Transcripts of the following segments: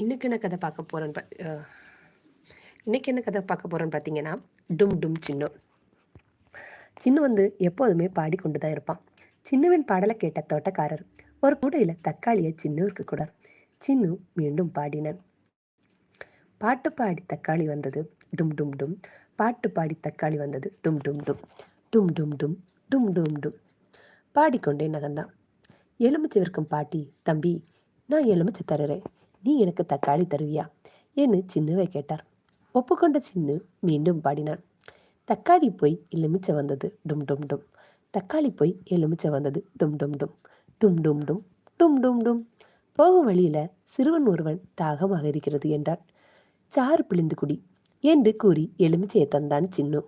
இன்னைக்கு என்ன கதை பார்க்க போகிறேன்னு பா இன்னைக்கு என்ன கதை பார்க்க போகிறேன்னு பார்த்தீங்கன்னா, டும் டும் சின்னு. சின்னு வந்து எப்போதுமே பாடிக்கொண்டு தான் இருப்பான். சின்னவின் பாடலை கேட்ட தோட்டக்காரர், ஒரு கூடையில் தக்காளியை சின்னுவிற்கு கொடார். சின்னு மீண்டும் பாடினான். பாட்டு பாடி தக்காளி வந்தது, டும் டும் டும். பாட்டு பாடி தக்காளி வந்தது, டும் டும் டும். டும் டும் டும், டும் டும் டும். பாடிக்கொண்டே நகர்ந்தான். எலுமிச்சை விற்கும் பாட்டி, தம்பி, நான் எலுமிச்சை தருறேன். நீ எனக்கு தக்காளி தருவியா? என்று சின்னுவை கேட்டார். ஒப்புக்கொண்ட சின்னு மீண்டும் பாடினான். தக்காளி போய் எலுமிச்சை வந்தது, டும் டும் டும். தக்காளி போய் எலுமிச்சை வந்தது, டும் டும் டும். டும் டும் டும், டும் டும் டும். போகும் வழியில சிறுவன் ஒருவன் தாகமாக இருக்கிறது என்றான். சாறு பிழிந்து குடி என்று கூறி எலுமிச்சையை தந்தான் சின்னு.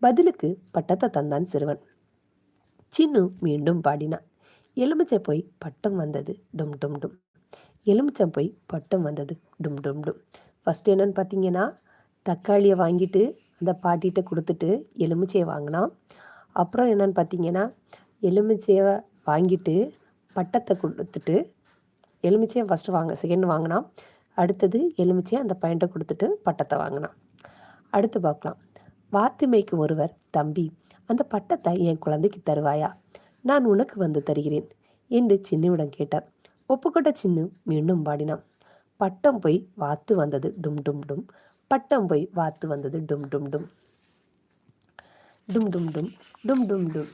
பதிலுக்கு பட்டத்தை தந்தான் சிறுவன். சின்னு மீண்டும் பாடினான். எலுமிச்சை போய் பட்டம் வந்தது, டும் டும் டும். எலுமிச்சம் போய் பட்டம் வந்தது, டும் டும் டும். ஃபஸ்ட்டு என்னென்னு பார்த்தீங்கன்னா, தக்காளியை வாங்கிட்டு அந்த பாட்டிகிட்ட கொடுத்துட்டு எலுமிச்சையை வாங்கினான் அப்புறம் என்னென்னு பார்த்தீங்கன்னா, எலுமிச்சையை வாங்கிட்டு பட்டத்தை கொடுத்துட்டு எலுமிச்சையை ஃபர்ஸ்ட்டு வாங்க செகண்ட் வாங்கினான் அடுத்தது எலுமிச்சையை அந்த பையன்ட்ட கொடுத்துட்டு பட்டத்தை வாங்கினான் அடுத்து பார்க்கலாம். வாத்து ஒருவர், தம்பி, அந்த பட்டத்தை என் குழந்தைக்கு தருவாயா? நான் உனக்கு வந்து தருகிறேன் என்று சின்னவிடம் கேட்டார். ஒப்புக்கொண்ட சின்னு மீண்டும் பாடினான். பட்டம் போய் வாத்து வந்தது, டும் டும் டும். பட்டம் போய் வாத்து வந்தது, டும் டும் டும். டும் டும் டும், டும் டும் டும்.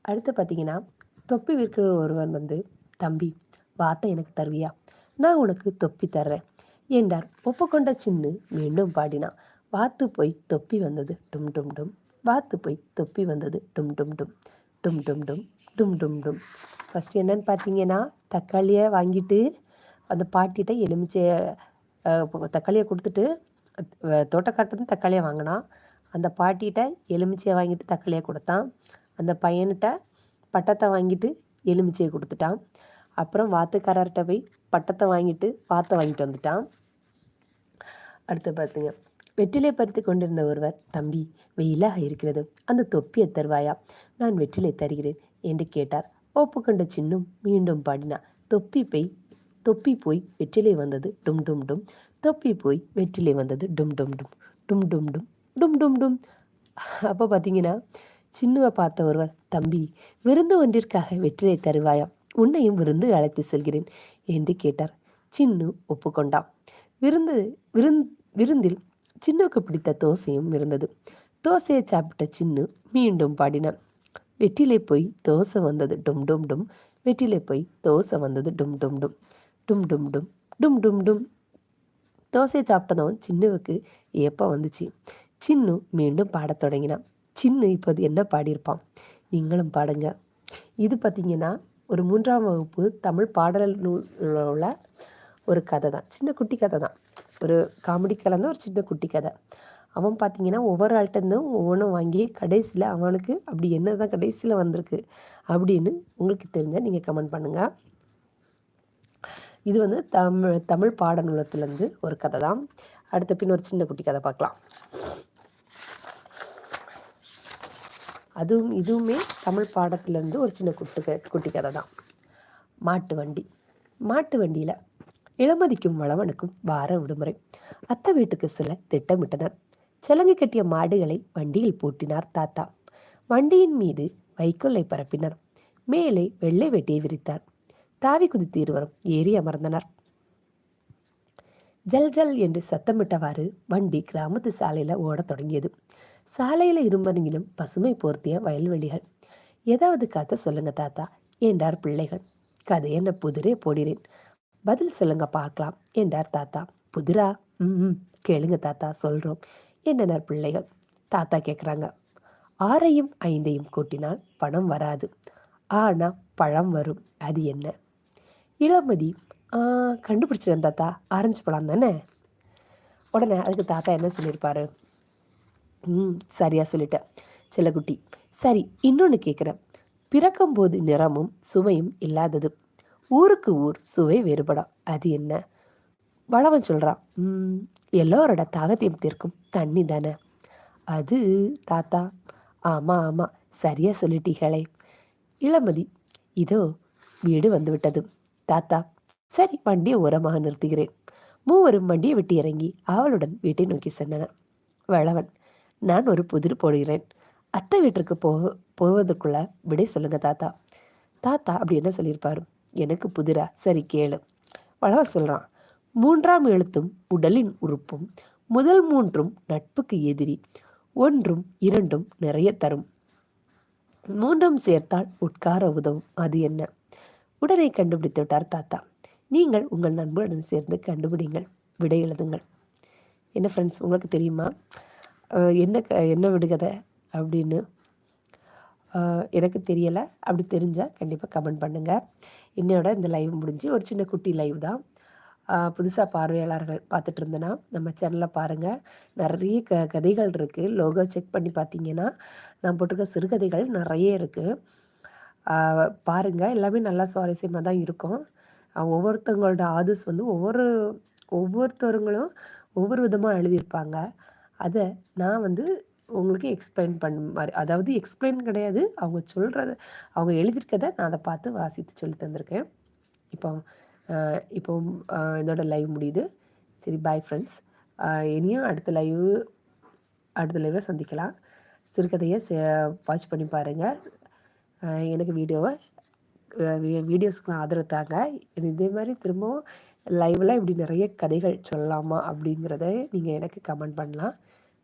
அடுத்து பார்த்தீங்கன்னா, தொப்பி விற்கிற ஒருவன் வந்து, தம்பி, வாத்த எனக்கு தருவியா? நான் உனக்கு தொப்பி தர்றேன் என்றார். ஒப்புக்கொண்ட சின்னு மீண்டும் பாடினான். வாத்து போய் தொப்பி வந்தது, டும் டும் டும். வாத்து போய் தொப்பி வந்தது, டும் டும் டும். டும் டும் டும், டும் டும் டும். ஃபஸ்ட்டு என்னன்னு பார்த்தீங்கன்னா, தக்காளியை வாங்கிட்டு அந்த பாட்டிகிட்ட எலுமிச்சையை தக்காளியை கொடுத்துட்டு குடுத்துட்டு தக்காளியை வாங்கினான் அந்த பாட்டிகிட்ட எலுமிச்சையை வாங்கிட்டு தக்காளியை கொடுத்தான் அந்த பையன்கிட்ட பட்டத்தை வாங்கிட்டு எலுமிச்சையை கொடுத்துட்டான் அப்புறம் வாத்துக்காரர்கிட்ட போய் பட்டத்தை வாங்கிட்டு வாத்தை வாங்கிட்டு வந்துட்டான். அடுத்து பார்த்துங்க வெற்றிலை பறித்து கொண்டிருந்த ஒருவர், தம்பி, வெயிலாக இருக்கிறது. அந்த தொப்பியை தருவாயா? நான் வெற்றிலை தருகிறேன் என்று கேட்டார். ஒப்புக்கொண்ட சின்னும் மீண்டும் பாடினா தொப்பி போய் தொப்பி போய் வெற்றிலை வந்தது, டும் டும் டும். தொப்பி போய் வெற்றிலை வந்தது, டும் டும் டும். டும் டும் டும், டும் டும் டும். அப்போ பார்த்தீங்கன்னா, சின்னுவை பார்த்த ஒருவர், தம்பி, விருந்து ஒன்றிற்காக வெற்றிலை தருவாயா? உன்னையும் விருந்து அழைத்து செல்கிறேன் என்று கேட்டார். சின்னு ஒப்புக்கொண்டான். விருந்து விருந் விருந்தில் சின்னுக்கு பிடித்த தோசையும் இருந்தது. தோசையை சாப்பிட்ட சின்னு மீண்டும் பாடினான். வெற்றிலே போய் தோசை வந்தது, டும் டும் டும். வெற்றிலே போய் தோசை வந்தது, டும் டும் டும். டும் டும் டும், டும் டும் டும். தோசையை சாப்பிட்டதும் சின்னுவுக்கு ஏப்பம் வந்துச்சு. சின்னு மீண்டும் பாடத் தொடங்கினான். சின்னு இப்போது என்ன பாடியிருப்பான்? நீங்களும் பாடுங்க. இது பார்த்தீங்கன்னா, ஒரு மூன்றாம் வகுப்பு தமிழ் பாடல் நூல்ல உள்ள ஒரு கதை தான். சின்ன குட்டி கதை தான். ஒரு காமெடி கலந்த ஒரு சின்ன குட்டி கதை. அவன் பார்த்தீங்கன்னா, ஒவ்வொரு ஆள்கிட்டருந்தும் இருந்தும் வாங்கி கடைசியில் அவனுக்கு அப்படி என்னதான் கடைசியில் வந்திருக்கு அப்படின்னு உங்களுக்கு தெரிஞ்சால் நீங்கள் கமெண்ட் பண்ணுங்கள் இது வந்து தமிழ் தமிழ் பாடநூலத்துலேருந்து ஒரு கதை தான். அடுத்த பின் ஒரு சின்ன குட்டி கதை பார்க்கலாம். அதுவும் இதுவுமே தமிழ் பாடத்துலேருந்து ஒரு சின்ன குட்டு க குட்டி கதை தான். மாட்டு வண்டி. மாட்டு வண்டியில் இளமதிக்கும் வளவனுக்கும் வார விடுமுறை. அத்தை வீட்டுக்கு செல்ல திட்டமிட்டனர். சலங்கை கட்டிய மாடுகளை வண்டியில் பூட்டினார் தாத்தா. வண்டியின் மீது வைக்கோலை பரப்பினர். மேலே வெள்ளை வெட்டியை விரித்தார். தாவி குதித்து இருவரும் ஏறி அமர்ந்தனர். ஜல் ஜல் என்று சத்தமிட்டவாறு வண்டி கிராமத்து சாலையில ஓடத் தொடங்கியது. சாலையில இருமருங்கிலும் பசுமை போர்த்திய வயல்வெளிகள். ஏதாவது கதை சொல்லுங்க தாத்தா என்றார் பிள்ளைகள். கதை என்ன புதிரே போடுகிறேன் பதில் சொல்லுங்க பார்க்கலாம் என்றார் தாத்தா. புதிரா? ம் கேளுங்க தாத்தா சொல்கிறோம் என்றனர் பிள்ளைகள். தாத்தா கேட்குறாங்க. ஆறையும் ஐந்தையும் கூட்டினால் பணம் வராது. ஆனால் பழம் வரும். அது என்ன? இளமதி கண்டுபிடிச்சிருந்தேன் தாத்தா. ஆரஞ்சு பழம் தானே? உடனே அதுக்கு தாத்தா என்ன சொல்லியிருப்பாரு? ம் சரியாக சொல்லிட்டேன் செல்லக்குட்டி. சரி இன்னொன்று கேட்குறேன். பிறக்கும்போது நிறமும் சுவையும் இல்லாதது. ஊருக்கு ஊர் சுவை வேறுபடும். அது என்ன? வளவன் சொல்கிறான் எல்லோரோட தாகத்தையும் தீர்க்கும் தண்ணி தானே? அது தாத்தா. ஆமாம் ஆமாம் சரியாக சொல்லிட்டீங்களே இளமதி. இதோ வீடு வந்துவிட்டது. தாத்தா சரி வண்டியை ஓரமாக நிறுத்துகிறேன் மூவரும் வண்டியை விட்டு இறங்கி அவளுடன் வீட்டை நோக்கி சென்றனர் வளவன் நான் ஒரு புதிர் போடுகிறேன் அத்தை வீட்டிற்கு போக போவதற்குள்ள விடை சொல்லுங்க தாத்தா தாத்தா அப்படி என்ன சொல்லியிருப்பாரு எனக்கு புதிரா? சரி கேளு. வளவ சொல்கிறான் மூன்றாம் எழுத்தும் உடலின் உறுப்பும் முதல் மூன்றும் நட்புக்கு எதிரி ஒன்றும் இரண்டும் நிறைய தரும். மூன்றும் சேர்த்தால் உட்கார உதவும். அது என்ன? உடனே கண்டுபிடித்து விட்டார் தாத்தா. நீங்கள் உங்கள் நண்பருடன் சேர்ந்து கண்டுபிடிங்கள். விடை எழுதுங்கள். என்ன ஃப்ரெண்ட்ஸ் உங்களுக்கு தெரியுமா? என்ன க என்ன விடுகதை? அப்படின்னு எனக்கு தெரியலை. அப்படி தெரிஞ்சால் கண்டிப்பாக கமெண்ட் பண்ணுங்கள் என்னோட இந்த லைவ் முடிஞ்சு ஒரு சின்ன குட்டி லைவ் தான். புதுசாக பார்வையாளர்கள் பார்த்துட்டு இருந்தேன்னா நம்ம சேனலை பாருங்கள் நிறைய க கதைகள் இருக்குது லோகோ செக் பண்ணி பார்த்தீங்கன்னா நான் போட்டிருக்க சிறுகதைகள் நிறைய இருக்குது பாருங்கள் எல்லாமே நல்லா சுவாரஸ்யமாக தான் இருக்கும். ஒவ்வொருத்தவங்களோட ஆதர்ஸ் வந்து ஒவ்வொரு ஒவ்வொருத்தவங்களும் ஒவ்வொரு விதமாக எழுதியிருப்பாங்க. அதை நான் வந்து உங்களுக்கு எக்ஸ்பிளைன் பண்ண மாதிரி அதாவது எக்ஸ்பிளைன் கிடையாது. அவங்க சொல்கிறத அவங்க எழுதியிருக்கதை நான் அதை பார்த்து வாசித்து சொல்லி தந்திருக்கேன். இப்போ இப்போ அஹ் இதோட லைவ் முடியுது. சரி பாய் ஃப்ரெண்ட்ஸ் இனியும் அடுத்த லைவ் அடுத்த லைவில் சந்திக்கலாம். சிறுகதையை வாட்ச் பண்ணி பாருங்கள் எனக்கு வீடியோவை வீடியோஸ்க்கு ஆதரவு தாங்க. இதே மாதிரி திரும்பவும் லைவில் இப்படி நிறைய கதைகள் சொல்லலாமா அப்படிங்கிறத நீங்கள் எனக்கு கமெண்ட் பண்ணலாம்.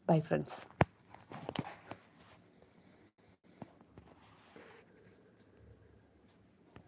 Bye friends